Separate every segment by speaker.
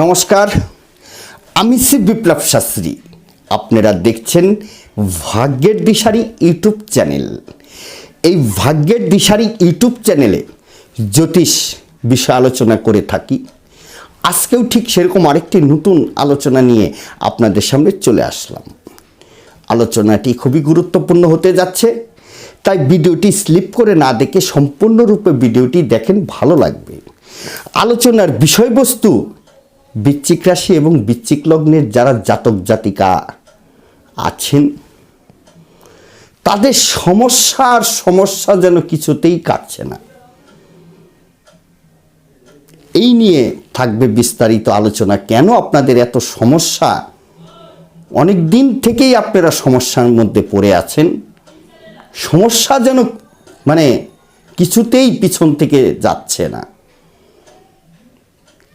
Speaker 1: নমস্কার, আমি শ্রী বিপ্লব শাস্ত্রী। আপনারা দেখছেন ভাগ্যের দিশারি ইউটিউব চ্যানেল। এই ভাগ্যের দিশারি ইউটিউব চ্যানেলে জ্যোতিষ বিষয় আলোচনা করে থাকি। আজকেও ঠিক সেরকম আরেকটি নতুন আলোচনা নিয়ে আপনাদের সামনে চলে আসলাম। আলোচনাটি খুবই গুরুত্বপূর্ণ হতে যাচ্ছে, তাই ভিডিওটি স্লিপ করে না দেখে সম্পূর্ণরূপে ভিডিওটি দেখেন, ভালো লাগবে। আলোচনার বিষয়বস্তু বৃশ্চিক রাশি এবং বৃশ্চিক লগ্নের যারা জাতক জাতিকা আছেন, তাদের সমস্যা আর সমস্যা যেন কিছুতেই কাটছে না। এই নিয়ে থাকবে বিস্তারিত আলোচনা। কেন আপনাদের এত সমস্যা? অনেক দিন থেকেই আপনারা সমস্যার মধ্যে পড়ে আছেন। সমস্যা যেন মানে কিছুতেই পিছন থেকে যাচ্ছে না।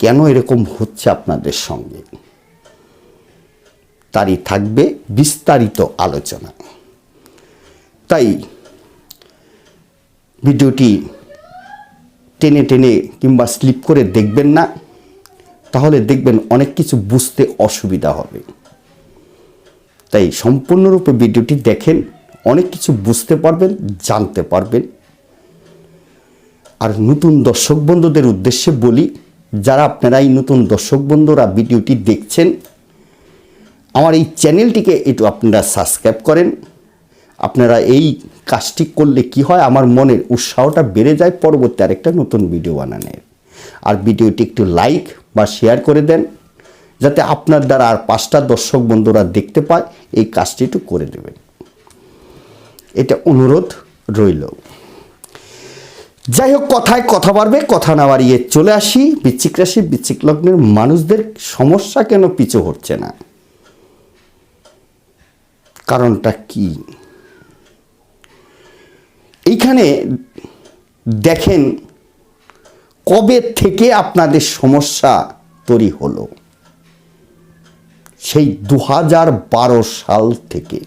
Speaker 1: কেন এরকম হচ্ছে আপনাদের সঙ্গে? তারই থাকবে বিস্তারিত আলোচনা। তাই ভিডিওটি টেনে টেনে কিংবা স্লিপ করে দেখবেন না, তাহলে দেখবেন অনেক কিছু বুঝতে অসুবিধা হবে। তাই সম্পূর্ণরূপে ভিডিওটি দেখেন, অনেক কিছু বুঝতে পারবেন, জানতে পারবেন। আর নতুন দর্শক বন্ধুদের উদ্দেশ্যে বলি যারা আপনারা এই নতুন দর্শক বন্ধুরা ভিডিওটি দেখছেন, আমার এই চ্যানেলটিকে একটু আপনারা সাবস্ক্রাইব করেন। আপনারা এই কাজটি করলে কি হয়, আমার মনের উৎসাহটা বেড়ে যায় পরবর্তী আরেকটা নতুন ভিডিও বানানোর। আর ভিডিওটি একটু লাইক বা শেয়ার করে দেন, যাতে আপনার দ্বারা আর পাঁচটা দর্শক বন্ধুরা দেখতে পায়, এই কাজটি একটু করে দেবেন। এটা অনুরোধ রইল। যাই হোক কথায় কথা বাড়বে, কথা না বাড়িয়ে চলে আসি। বৃশ্চিক রাশি, বৃশ্চিক লগ্নের মানুষদের সমস্যা কেন পিছু হচ্ছে না? কারণটা কি? এইখানে দেখেন কবে থেকে আপনাদের সমস্যা তৈরি হলো? সেই দু হাজার বারো সাল থেকে।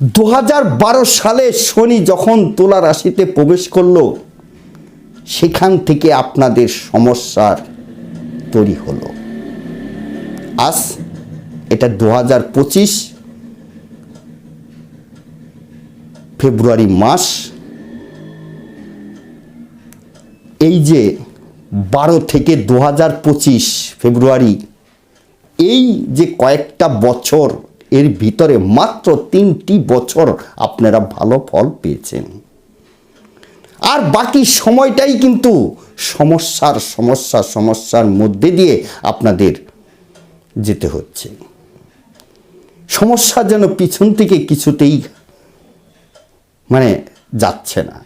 Speaker 1: দু হাজার বারো সালে শনি যখন তুলা রাশিতে প্রবেশ করল, সেখান থেকে আপনাদের সমস্যার তৈরি হলো। আজ এটা দু হাজার পঁচিশ ফেব্রুয়ারি মাস। এই যে বারো থেকে দু হাজার পঁচিশ ফেব্রুয়ারি, এই যে কয়েকটা বছর এর ভিতরে মাত্র তিনটি বছর আপনারা ভালো ফল পেয়েছেন। আর বাকি সময়টাই কিন্তু সমস্যার সমস্যা, সমস্যার মধ্যে দিয়ে আপনাদের যেতে হচ্ছে। সমস্যা যেন পিছন থেকে কিছুতেই মানে যাচ্ছে না।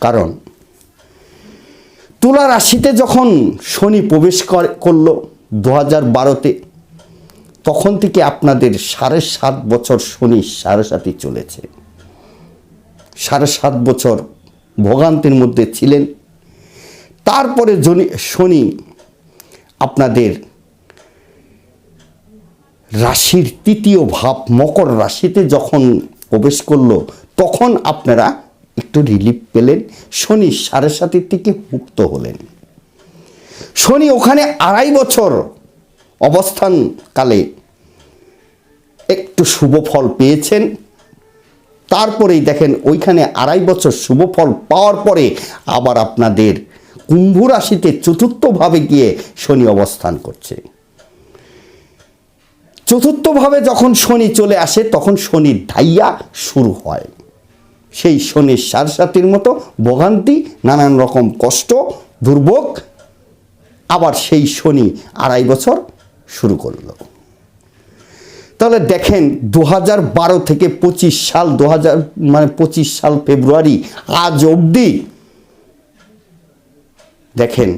Speaker 1: কারণ তুলা রাশিতে যখন শনি প্রবেশ কর- করল দু হাজার বারোতে তখন থেকে আপনাদের সাড়ে সাত বছর শনি, সাড়ে সাতই চলেছে। সাড়ে সাত বছর ভোগান্তির মধ্যে ছিলেন। তারপরে শনি আপনাদের রাশির তৃতীয় ভাব, মকর রাশিতে যখন প্রবেশ করল, তখন আপনারা একটু রিলিফ পেলেন। শনি সাড়ে সাতের থেকে মুক্ত হলেন। শনি ওখানে আড়াই বছর অবস্থানকালে একটু শুভ ফল পেয়েছেন। তারপরেই দেখেন ওইখানে আড়াই বছর শুভ ফল পাওয়ার পরে আবার আপনাদের কুম্ভ রাশিতে চতুর্থভাবে গিয়ে শনি অবস্থান করছে। চতুর্থভাবে যখন শনি চলে আসে, তখন শনির ধাইয়া শুরু হয়। সেই শনির সারসাতির মতো ভোগান্তি, নানান রকম কষ্ট, দুর্ভোগ, আবার সেই শনি আড়াই বছর শুরু করল। তাহলে দেখেন দু বারো থেকে পঁচিশ সাল দু হাজার মানে পঁচিশ সাল ফেব্রুয়ারি আজ অবধি দেখেন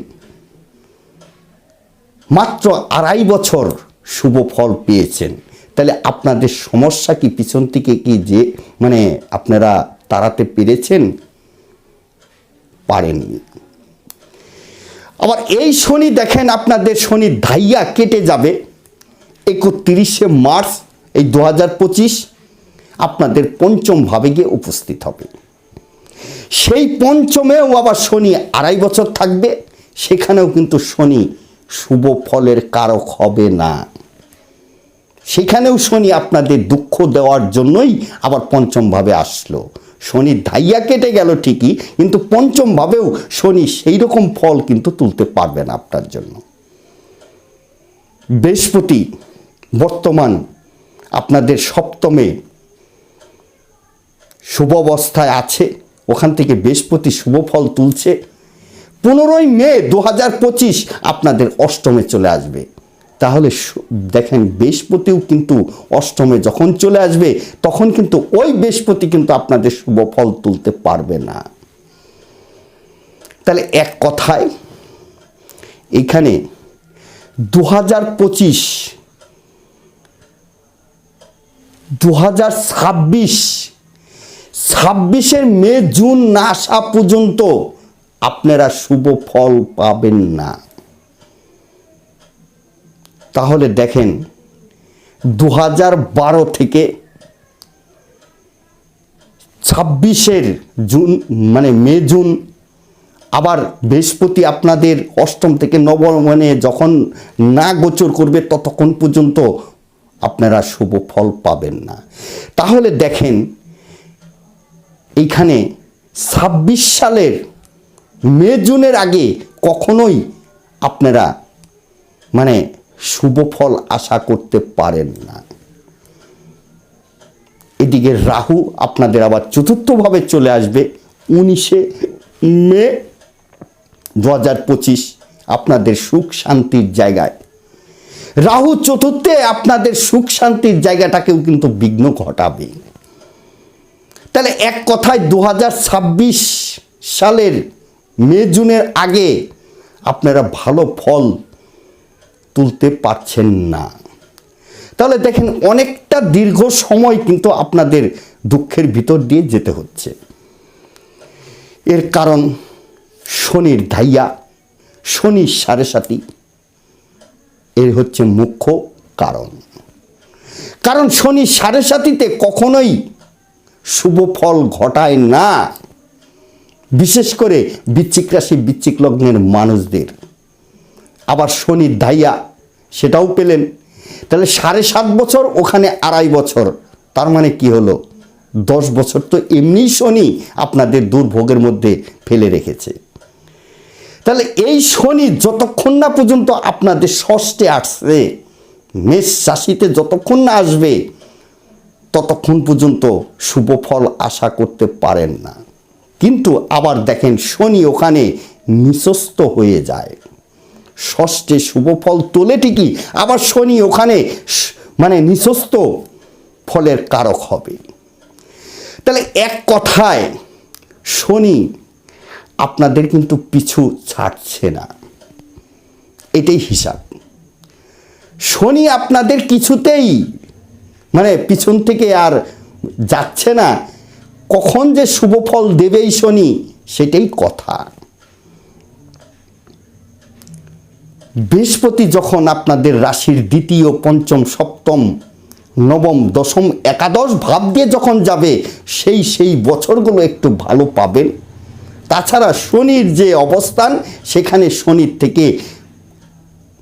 Speaker 1: মাত্র আড়াই বছর শুভ ফল পেয়েছেন। তাহলে আপনাদের সমস্যা কি? পিছন থেকে কি যে মানে আপনারা তাড়াতে পেরেছেন? পারেননি। আবার এই শনি দেখেন আপনাদের শনি ধাইয়া কেটে যাবে। একত্রিশে মার্চ, এই দু হাজার পঁচিশ, আপনাদের পঞ্চম ভাবে গিয়ে উপস্থিত হবে। সেই পঞ্চমেও আবার শনি আড়াই বছর থাকবে, সেখানেও কিন্তু শনি শুভ ফলের কারক হবে না। সেখানেও শনি আপনাদের দুঃখ দেওয়ার জন্যই আবার পঞ্চমভাবে আসলো। শনি ধাইয়া কেটে গেল ঠিকই, কিন্তু পঞ্চমভাবেও শনি সেই রকম ফল কিন্তু তুলতে পারবে না আপনার জন্য। বৃহস্পতি বর্তমান আপনাদের সপ্তমে শুভ অবস্থায় আছে, ওখান থেকে বৃহস্পতি শুভ ফল তুলছে। পনেরোই মে দু হাজার পঁচিশ আপনাদের অষ্টমে চলে আসবে। তাহলে দেখেন বৃহস্পতিও কিন্তু অষ্টমে যখন চলে আসবে, তখন কিন্তু ওই বৃহস্পতি কিন্তু আপনাদের শুভ ফল তুলতে পারবে না। তাহলে এক কথায়, এখানে দু হাজার পঁচিশ দু হাজার ছাব্বিশ, ছাব্বিশের মে, জুন না আসা পর্যন্ত আপনারা শুভ ফল পাবেন না। তাহলে দেখেন দু হাজার বারো থেকে ছাব্বিশের জুন মানে মে, জুন, আবার বৃহস্পতি আপনাদের অষ্টম থেকে নবমনে যখন না গোচর করবে ততক্ষণ পর্যন্ত আপনারা শুভ ফল পাবেন না। তাহলে দেখেন, এইখানে ছাব্বিশ সালের মে, জুনের আগে কখনোই আপনারা মানে শুভ ফল আশা করতে পারেন না। এদিকে রাহু আপনাদের আবার চতুর্থভাবে চলে আসবে উনিশে মে দু পঁচিশ। আপনাদের সুখ শান্তির জায়গায়। রাহু চতুর্থে আপনাদের সুখ শান্তির জায়গাটাকেও কিন্তু বিঘ্ন ঘটাবে। তাহলে এক কথায় দু হাজার ছাব্বিশ সালের মে জুনের আগে আপনারা ভালো ফল তুলতে পারছেন না। তাহলে দেখেন, অনেকটা দীর্ঘ সময় কিন্তু আপনাদের দুঃখের ভিতর দিয়ে যেতে হচ্ছে। এর কারণ, শনির ধাইয়া, শনির সাড়ে সাথী এর হচ্ছে মুখ্য কারণ। কারণ শনি সাড়ে সাথীতে কখনোই শুভ ফল ঘটায় না। বিশেষ করে বৃশ্চিক রাশি, বৃশ্চিক লগ্নের মানুষদের। আবার শনির ধাইয়া সেটাও পেলেন। তাহলে সাড়ে সাত বছর ওখানে আড়াই বছর, তার মানে কি হলো? দশ বছর তো এমনি শনি আপনাদের দুর্ভোগের মধ্যে ফেলে রেখেছে। তাহলে এই শনি যতক্ষণ না পর্যন্ত আপনাদের ষষ্ঠে আসছে, মেষ রাশিতে যতক্ষণ না আসবে, ততক্ষণ পর্যন্ত শুভ ফল আশা করতে পারেন না। কিন্তু আবার দেখেন শনি ওখানে নিঃস্ত হয়ে যায়। ষষ্ঠে শুভ ফল তোলে ঠিকই, আবার শনি ওখানে মানে নিঃস্ত ফলের কারক হবে। তাহলে এক কথায়, শনি আপনাদের কিন্তু পিছু ছাড়ছে না। এটাই হিসাব। শনি আপনাদের কিছুতেই মানে পিছন থেকে আর যাচ্ছে না। কখন যে শুভ ফল দেবেই শনি, সেটাই কথা। বৃহস্পতি যখন আপনাদের রাশির দ্বিতীয়, পঞ্চম, সপ্তম, নবম, দশম, একাদশ ভাব দিয়ে যখন যাবে, সেই সেই বছরগুলো একটু ভালো পাবেন। তাছাড়া শনির যে অবস্থান, সেখানে শনির থেকে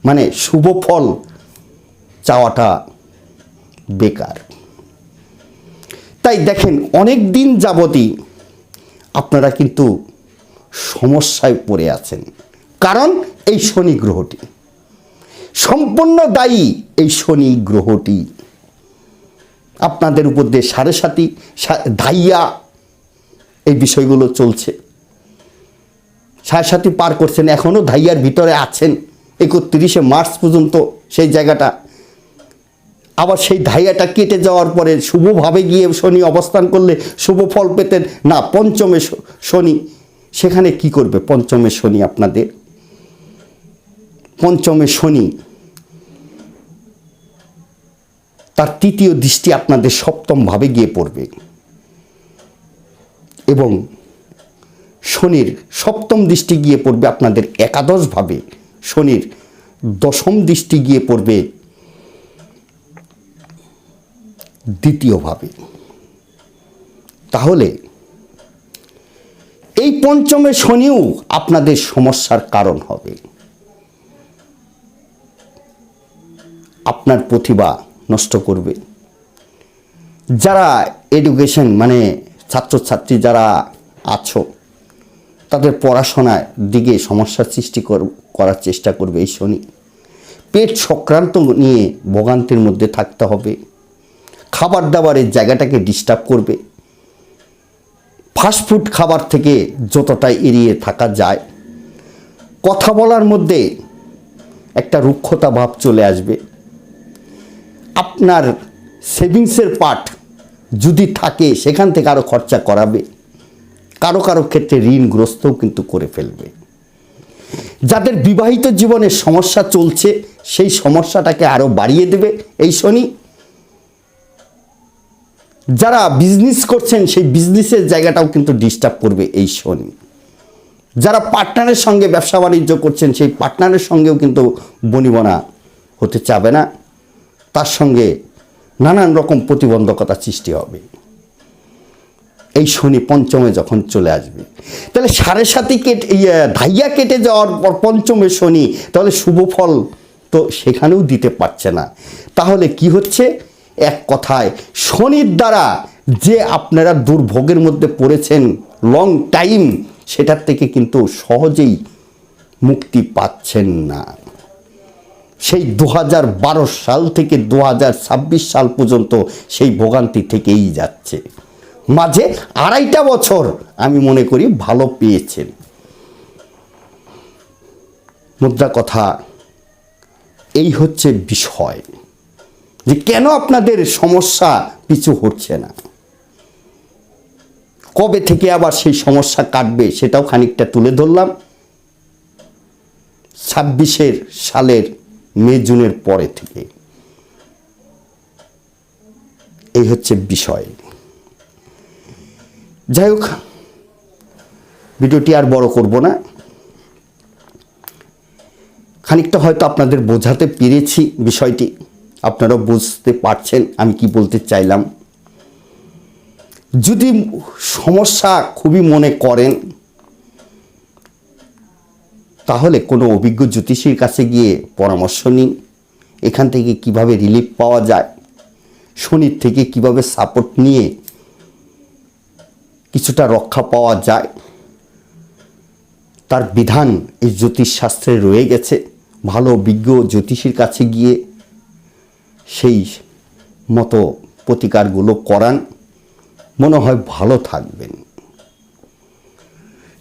Speaker 1: মানে শুভ ফল চাওয়াটা বেকার। তাই দেখেন, অনেক দিন যাবতই আপনারা কিন্তু সমস্যায় পড়ে আছেন। কারণ এই শনি গ্রহটি। সম্পূর্ণ দায়ী এই শনি গ্রহটি। আপনাদের উপর দিয়ে সাড়ে সাথী সা- ধাইয়া এই বিষয়গুলো চলছে। সাড়ে সাথী পার করছেন এখনও ধাইয়ার ভিতরে আছেন। একত্রিশে মার্চ পর্যন্ত সেই জায়গাটা। আবার সেই ধাইয়াটা কেটে যাওয়ার পরে শুভভাবে গিয়ে শনি অবস্থান করলে শুভ ফল পেতেন। না, পঞ্চমে শনি। সেখানে কি করবে? পঞ্চমে শনি আপনাদের। পঞ্চমে শনি, তার তৃতীয় দৃষ্টি আপনাদের সপ্তম ভাবে গিয়ে পড়বে। এবং শনির সপ্তম দৃষ্টি গিয়ে পড়বে আপনাদের একাদশ ভাবে শনির দশম দৃষ্টি গিয়ে পড়বে দ্বিতীয়ভাবে। তাহলে এই পঞ্চমে শনিও আপনাদের সমস্যার কারণ হবে। আপনার প্রতিভা নষ্ট করবে। যারা এডুকেশন মানে ছাত্রছাত্রী যারা আছো, তাদের পড়াশোনার দিকে সমস্যার সৃষ্টি কর- করার চেষ্টা করবে এই শনি। পেট সংক্রান্ত নিয়ে ভোগান্তির মধ্যে থাকতে হবে। খাবার দাবারের জায়গাটাকে ডিস্টার্ব করবে। ফাস্টফুড খাবার থেকে যতটা এড়িয়ে থাকা যায়, কথা বলার মধ্যে একটা রুক্ষতা ভাব চলে আসবে। আপনার সেভিংসের পার্ট যদি থাকে, সেখান থেকে আরও খরচা করাবে। কারও কারও ক্ষেত্রে ঋণগ্রস্তও কিন্তু করে ফেলবে। যাদের বিবাহিত জীবনের সমস্যা চলছে, সেই সমস্যাটাকে আরও বাড়িয়ে দেবে এই শনি। যারা বিজনেস করছেন, সেই বিজনেসের জায়গাটাও কিন্তু ডিস্টার্ব করবে এই শনি। যারা পার্টনারের সঙ্গে ব্যবসা বাণিজ্য করছেন, সেই পার্টনারের সঙ্গেও কিন্তু বনিবনা হতে চাবে না। তার সঙ্গে নানান রকম প্রতিবন্ধকতা সৃষ্টি হবে। এই শনি পঞ্চমে যখন চলে আসবে তাহলে সাড়ে সাতি কেটে ইয়ে, ধাইয়া কেটে যাওয়ার পর পঞ্চমে শনি তাহলে শুভ ফল তো সেখানেও দিতে পারছে না। তাহলে কি হচ্ছে? এক কথায় শনির দ্বারা যে আপনারা দুর্ভোগের মধ্যে পড়েছেন লং টাইম সেটার থেকে কিন্তু সহজেই মুক্তি পাচ্ছেন না। সেই দু হাজার বারো সাল থেকে দু হাজার ছাব্বিশ সাল পর্যন্ত সেই ভোগান্তি থেকেই যাচ্ছে। মাঝে আড়াইটা বছর আমি মনে করি ভালো পেয়েছেন। মুদ্রা কথা, এই হচ্ছে বিষয় যে কেন আপনাদের সমস্যা পিছু হচ্ছে না? কবে থেকে আবার সেই সমস্যা কাটবে সেটাও খানিকটা তুলে ধরলাম। ছাব্বিশের সালের মে, জুনের পরে থেকে। এই হচ্ছে বিষয়। যাই হোক, ভিডিওটি আর বড় করব না। খানিকটা হয়তো আপনাদের বোঝাতে পেরেছি বিষয়টি। আপনারা বুঝতে পারছেন আমি কি বলতে চাইলাম। যদি সমস্যা খুবই মনে করেন তাহলে কোনো অভিজ্ঞ জ্যোতিষীর কাছে গিয়ে পরামর্শ নিন। এখান থেকে কীভাবে রিলিফ পাওয়া যায়? শনির থেকে কীভাবে সাপোর্ট নিয়ে কিছুটা রক্ষা পাওয়া যায়? তার বিধান এই জ্যোতিষশাস্ত্রে রয়ে গেছে। ভালো অভিজ্ঞ জ্যোতিষীর কাছে গিয়ে সেই মতো প্রতিকারগুলো করান। মনে হয় ভালো থাকবেন।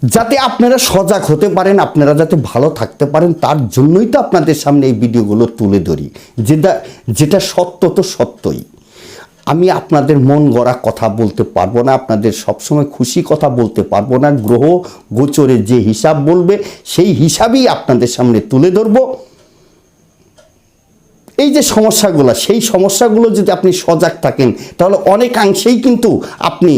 Speaker 1: যাতে আপনারা সজাগ হতে পারেন, আপনারা যাতে ভালো থাকতে পারেন, তার জন্যই তো আপনাদের সামনে এই ভিডিওগুলো তুলে ধরি। যেটা যেটা সত্য তো সত্যই। আমি আপনাদের মন গড়া কথা বলতে পারব না, আপনাদের সবসময় খুশি কথা বলতে পারব না, গ্রহ গোচরে যে হিসাব বলবে, সেই হিসাবেই আপনাদের সামনে তুলে ধরবো। এই যে সমস্যাগুলো, সেই সমস্যাগুলো যদি আপনি সজাগ থাকেন, তাহলে অনেকাংশেই কিন্তু আপনি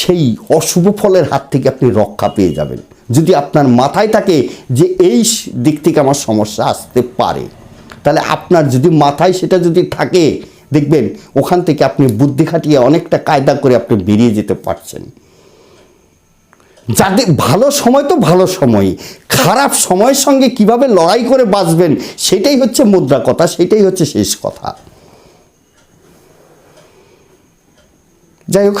Speaker 1: সেই অশুভ ফলের হাত থেকে আপনি রক্ষা পেয়ে যাবেন। যদি আপনার মাথায় থাকে যে এই দিক থেকে আমার সমস্যা আসতে পারে, তাহলে আপনার যদি মাথায় সেটা যদি থাকে, দেখবেন ওখান থেকে আপনি বুদ্ধি খাটিয়ে অনেকটা কায়দা করে আপনি বেরিয়ে যেতে পারছেন। যাদের ভালো সময় তো ভালো সময়, খারাপ সময়ের সঙ্গে কীভাবে লড়াই করে বাঁচবেন, সেটাই হচ্ছে মুদ্রা কথা, সেটাই হচ্ছে শেষ কথা। যাই হোক